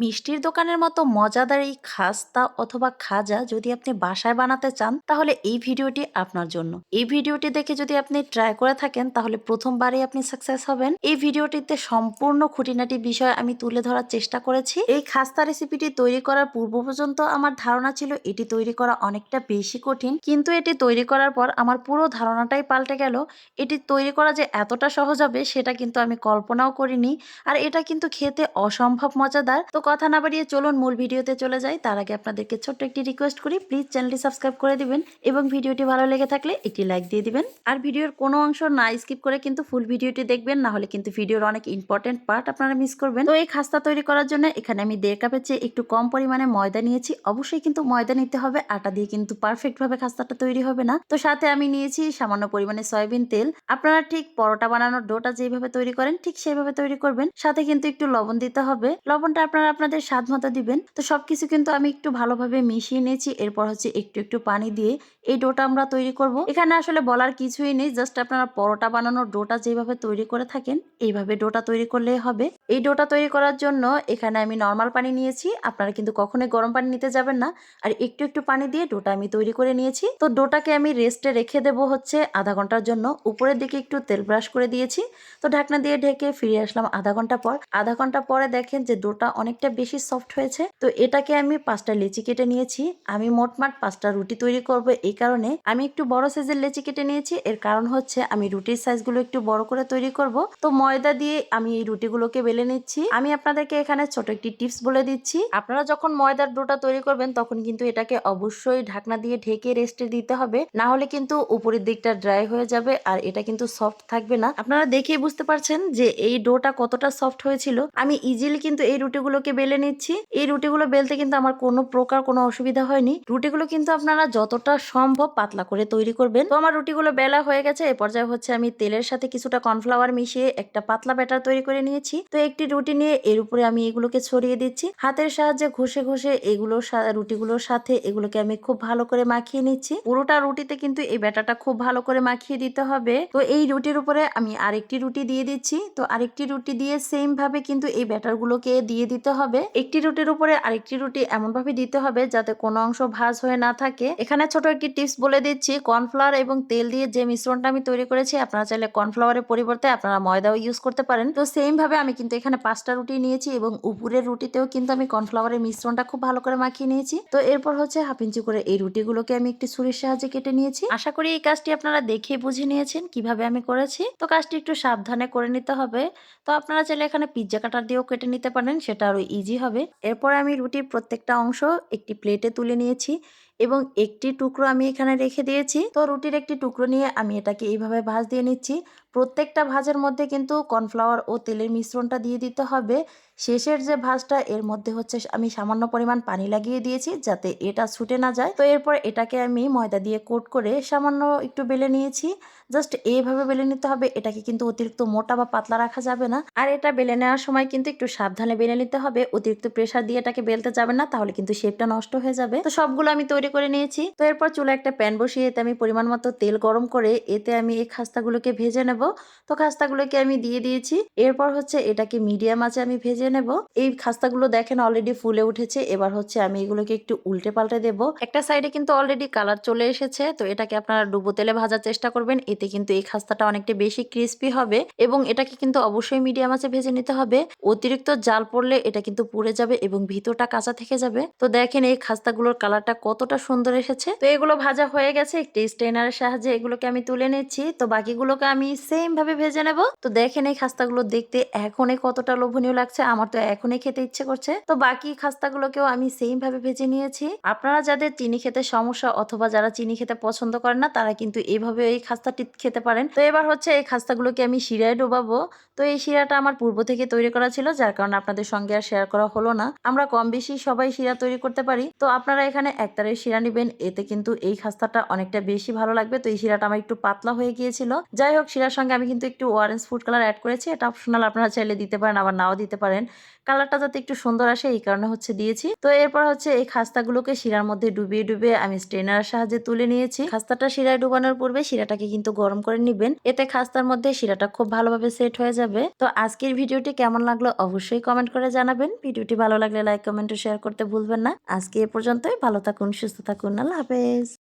মিষ্টির দোকানের মতো মজাদার এই খাস্তা অথবা খাজা যদি আপনি বাসায় বানাতে চান, তাহলে এই ভিডিওটি আপনার জন্য। এই ভিডিওটি দেখে যদি আপনি ট্রাই করে থাকেন, তাহলে প্রথমবারে আপনি সাকসেস হবেন। এই ভিডিওটিতে সম্পূর্ণ খুঁটিনাটি বিষয় আমি তুলে ধরার চেষ্টা করেছি। এই খাস্তা রেসিপিটি তৈরি করার পূর্ব পর্যন্ত আমার ধারণা ছিল এটি তৈরি করা অনেকটা বেশি কঠিন, কিন্তু এটি তৈরি করার পর আমার পুরো ধারণাটাই পাল্টে গেল। এটি তৈরি করা যে এতটা সহজ হবে, সেটা কিন্তু আমি কল্পনাও করিনি। আর এটা কিন্তু খেতে অসম্ভব মজাদার। তো কথা না বাড়িয়ে চলুন মূল ভিডিওতে চলে যাই। তার আগে আপনাদেরকে ছোট্ট একটি রিকোয়েস্ট করি প্লিজ চ্যানেলটি সাবস্ক্রাইব করে দিবেন এবং ভিডিওটি ভালো লেগে থাকলে একটি লাইক দিয়ে দিবেন। আর ভিডিওর কোনো অংশ না স্কিপ করে কিন্তু ফুল ভিডিওটি দেখবেন, না হলে কিন্তু ভিডিওর অনেক ইম্পর্টেন্ট পার্ট আপনারা মিস করবেন। তো এই খাস্তা তৈরি করার জন্য এখানে আমি দেড় কাপের চেয়ে একটু কম পরিমাণে ময়দা নিয়েছি। অবশ্যই কিন্তু ময়দা নিতে হবে, আটা দিয়ে কিন্তু পারফেক্ট ভাবে খাস্তাটা তৈরি হবে না। তো সাথে আমি নিয়েছি সামান্য পরিমাণে সয়াবিন তেল। আপনারা ঠিক পরোটা বানানোর ডোটা যেভাবে তৈরি করেন, ঠিক সেইভাবে তৈরি করবেন। সাথে কিন্তু একটু লবণ দিতে হবে। লবণটা আপনারা আপনাদের স্বাদ মতো দিবেন। তো সব কিছু কিন্তু আমি একটু ভালোভাবে মিশিয়ে নিয়েছি। এরপর হচ্ছে একটু একটু পানি দিয়ে এই ডোটা আমরা তৈরি করব। এখানে আসলে বলার কিছুই নেই। জাস্ট আপনারা পরোটা বানানোর ডোটা যেভাবে তৈরি করে থাকেন, এইভাবে ডোটা তৈরি করলেই হবে। এই ডোটা তৈরি করার জন্য এখানে আমি নর্মাল পানি নিয়েছি। আপনারা কিন্তু কখনোই গরম পানি নিতে যাবেন না। আর একটু একটু পানি দিয়ে ডোটা আমি তৈরি করে নিয়েছি। তো ডোটাকে আমি রেস্টে রেখে দেব হচ্ছে আধা ঘণ্টার জন্য। উপরের দিকে একটু তেল ব্রাশ করে দিয়েছি। তো ঢাকনা দিয়ে ঢেকে ফিরে আসলাম আধা ঘণ্টা পর। আধা ঘণ্টা পরে দেখেন যে ডোটা অনেকটা বেশি সফট হয়েছে। তো এটাকে আমি পাঁচটা লেচি কেটে নিয়েছি। আমি মোটমাট পাঁচটা রুটি তৈরি করব এই কারণে। আমি একটু বড় সাইজের লেচি কেটে নিয়েছি। এর কারণ হচ্ছে আমি রুটির সাইজগুলো একটু বড় করে তৈরি করব। তো ময়দা দিয়ে আমি এই রুটিগুলোকে বেলে নিচ্ছি। আমি আপনাদেরকে এখানে ছোট একটি টিপস বলে দিচ্ছি। আপনারা যখন ময়দার ডোটা তৈরি করবেন, তখন কিন্তু এটাকে অবশ্যই ঢাকনা দিয়ে ঢেকে রেস্টে দিতে হবে। না হলে কিন্তু উপরের দিকটা ড্রাই হয়ে যাবে আর এটা কিন্তু সফট থাকবে না। আপনারা দেখেই বুঝতে পারছেন যে এই ডোটা কতটা সফট হয়েছিল। আমি ইজিলি কিন্তু এই রুটিগুলোকে বেলে নিচ্ছি। এই রুটিগুলো বেলতে কিন্তু আমার কোনো প্রকার কোনো অসুবিধা হয়নি। রুটিগুলো কিন্তু আপনারা যতটা সম্ভব পাতলা করে তৈরি করবেন। তো আমার রুটিগুলো বেলা হয়ে গেছে। এ পর্যায়ে হচ্ছে আমি তেলের সাথে কিছুটা কর্নফ্লাওয়ার মিশিয়ে একটা পাতলা ব্যাটার তৈরি করে নিয়েছি। তো একটি রুটি নিয়ে এর উপরে আমি এগুলোকে ছড়িয়ে দিচ্ছি। হাতের সাহায্যে ঘষে ঘষে এগুলোর রুটিগুলোর সাথে এগুলোকে আমি খুব ভালো করে মাখিয়ে নিচ্ছি। পুরোটা রুটিতে কিন্তু এই ব্যাটারটা খুব ভালো করে মাখিয়ে দিতে হবে। তো এই রুটির উপরে আমি আরেকটি রুটি দিয়ে দিচ্ছি। তো আরেকটি রুটি দিয়ে সেম ভাবে কিন্তু এই ব্যাটারগুলোকে দিয়ে দিতে হবে। একটি রুটির উপরে আরেকটি রুটি এমন ভাবে দিতে হবে যাতে কোনো অংশ ভাজ হয়ে না থাকে। এখানে ছোট একটি টিপস বলে দিচ্ছি। কর্নফ্লাওয়ার এবং তেল দিয়ে যে মিশ্রণটা আমি তৈরি করেছি, আপনারা চাইলে কর্নফ্লাওয়ারের পরিবর্তে আপনারা ময়দাও ইউজ করতে পারেন। তো সেম ভাবে আমি কিন্তু এখানে পাঁচটা রুটি নিয়েছি এবং উপরের রুটিতেও কিন্তু আমি কর্নফ্লাওয়ারের মিশ্রণটা খুব ভালো করে মাখিয়ে নিয়েছি। তো এরপর হচ্ছে হাফ ইঞ্চি করে এই রুটিগুলোকে আমি একটি ছুরির সাহায্যে কেটে নিয়েছি। আশা করি এই কাজটি আপনারা দেখে বুঝে নিয়েছেন কীভাবে আমি করেছি। তো কাজটি একটু সাবধানে করে নিতে হবে। তো আপনারা চাইলে এখানে পিৎজা কাটার দিয়েও কেটে নিতে পারেন, সেটা আরও ইজি হবে। এরপর আমি রুটির প্রত্যেকটা অংশ একটি প্লেটে তুলে নিয়েছি। এবং একটি টুকরো আমি এখানে রেখে দিয়েছি। তো রুটির একটি টুকরো নিয়ে আমি এটাকে এইভাবে ভাজ দিয়ে নিচ্ছি। প্রত্যেকটা ভাজের মধ্যে কিন্তু কর্নফ্লাওয়ার ও তেলের মিশ্রণটা দিয়ে দিতে হবে। শেষের যে ভাজটা, এর মধ্যে হচ্ছে আমি সামান্য পরিমাণ পানি লাগিয়ে দিয়েছি যাতে এটা ছুটে না যায়। তো এরপর এটাকে আমি ময়দা দিয়ে কোট করে সামান্য একটু বেলে নিয়েছি। জাস্ট এইভাবে বেলে নিতে হবে, এটাকে কিন্তু অতিরিক্ত মোটা বা পাতলা রাখা যাবে না। আর এটা বেলে নেওয়ার সময় কিন্তু একটু সাবধানে বেলে নিতে হবে, অতিরিক্ত প্রেসার দিয়ে এটাকে বেলতে যাবে না, তাহলে কিন্তু শেপটা নষ্ট হয়ে যাবে। তো সবগুলো আমি তৈরি করে নিয়েছি। তো এরপর চুলা একটা প্যান বসিয়ে এতে আমি পরিমাণ মতো তেল গরম করে এতে আমি এই খাস্তাগুলোকে ভেজে নেব। তো খাস্তাগুলোকে আমি দিয়ে দিয়েছি। এরপর হচ্ছে এটাকে মিডিয়াম আঁচে আমি ভেজে নেব। এই খাস্তাগুলো দেখেন অলরেডি ফুলে উঠেছে। এবার হচ্ছে আমি এগুলোকে একটু উল্টে পাল্টে দেব। একটা সাইডে কিন্তু অলরেডি কালার চলে এসেছে। তো এটাকে আপনারা ডুবো তেলে ভাজার চেষ্টা করবেন। এতে কিন্তু এই খাস্তাটা অনেকটা বেশি ক্রিস্পি হবে এবং এটাকে কিন্তু অবশ্যই মিডিয়াম আঁচে ভেজে নিতে হবে। অতিরিক্ত জাল পড়লে এটা কিন্তু পুড়ে যাবে এবং ভিতরটা কাঁচা থেকে যাবে। তো দেখেন এই খাস্তাগুলোর কালারটা কতটা সুন্দর এসেছে। তো এগুলো ভাজা হয়ে গেছে। একটি স্টেনারের সাহায্যে এগুলোকে আমি তুলে নিচ্ছি। তো বাকিগুলোকে আমি সেম ভাবে ভেজে নেব। তো দেখেন এই খাস্তাগুলো দেখতে এখনই কতটা লোভনীয় লাগছে। আমার তো এখনই খেতে ইচ্ছে করছে। তো বাকি খাস্তাগুলোকেও আমি সেম ভাবে ভেজে নিয়েছি। আপনারা যাদের চিনি খেতে সমস্যা অথবা যারা চিনি খেতে পছন্দ করেন না, তারা কিন্তু এইভাবে এই খাস্তাটি খেতে পারেন। তো এবার হচ্ছে এই খাস্তাগুলোকে আমি শিরায় ডোবাবো। তো এই শিরাটা আমার পূর্ব থেকে তৈরি করা ছিল, যার কারণে আপনাদের সঙ্গে আর শেয়ার করা হলো না। আমরা কম বেশি সবাই শিরা তৈরি করতে পারি। তো আপনারা এখানে একতারের শিরা নেবেন, এতে কিন্তু এই খাস্তাটা অনেকটা বেশি ভালো লাগবে। তো এই শিরাটা আমার একটু পাতলা হয়ে গিয়েছিল। যাই হোক, শিরার সঙ্গে আমি কিন্তু একটু অরেঞ্জ ফুড কালার অ্যাড করেছি। এটা অপশনাল আপনারা চাইলে দিতে পারেন, আবার নাও দিতে পারেন। কালারটা যাতে একটু সুন্দর আসে, এই কারণে হচ্ছে দিয়েছি। তো এরপর হচ্ছে এই খাস্তাগুলোকে শিরার মধ্যে ডুবিয়ে ডুবিয়ে আমি স্ট্রেনার সাহায্যে তুলে নিয়েছি। খাস্তাটা শিরায় ডুবানোর পূর্বে শিরাটাকে কিন্তু গরম করে নিবেন। এতে খাস্তার মধ্যে শিরাটা খুব ভালোভাবে সেট হয়ে যাবে। তো আজকের ভিডিওটি কেমন লাগল অবশ্যই কমেন্ট করে জানাবেন। ভিডিওটি ভালো লাগলে লাইক, কমেন্ট শেয়ার করতে ভুলবেন না। আজকে এ পর্যন্তই। ভালো থাকুন, সুস্থ থাকুন। আল্লাহ হাফেজ।